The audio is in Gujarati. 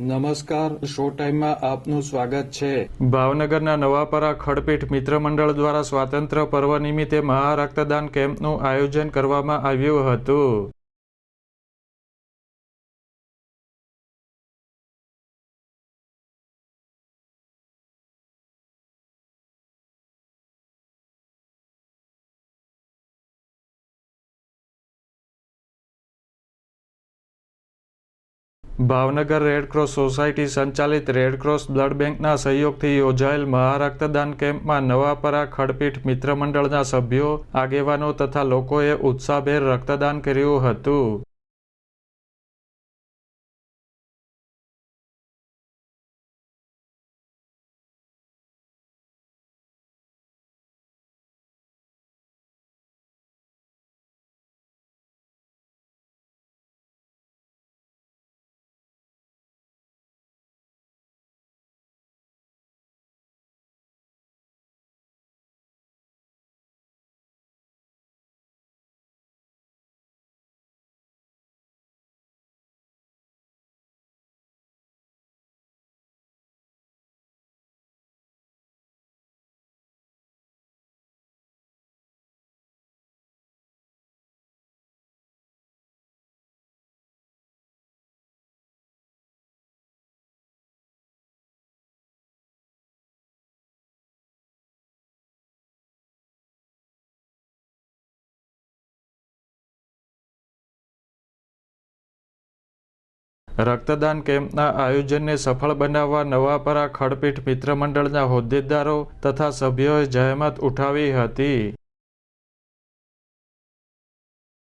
નમસ્કાર, શો ટાઈમમાં આપનું સ્વાગત છે. ભાવનગરના નવાપરા ખડપીઠ મિત્ર મંડળ દ્વારા સ્વાતંત્ર્ય પર્વ નિમિત્તે મહા રક્તદાન કેમ્પનું આયોજન કરવામાં આવ્યું હતું. ભાવનગર રેડક્રોસ સોસાયટી સંચાલિત રેડક્રોસ બ્લડ બેંકના સહયોગથી યોજાયેલ મહા રક્તદાન કેમ્પમાં નવાપરા ખડપીઠ મિત્ર મંડળના સભ્યો, આગેવાનો તથા લોકોએ ઉત્સાહભેર રક્તદાન કર્યું હતું. રક્તદાન કેમ્પના આયોજનને સફળ બનાવવા નવાપરા ખડપીઠ મિત્ર મંડળના હોદ્દેદારો તથા સભ્યોએ જહેમત ઉઠાવી હતી.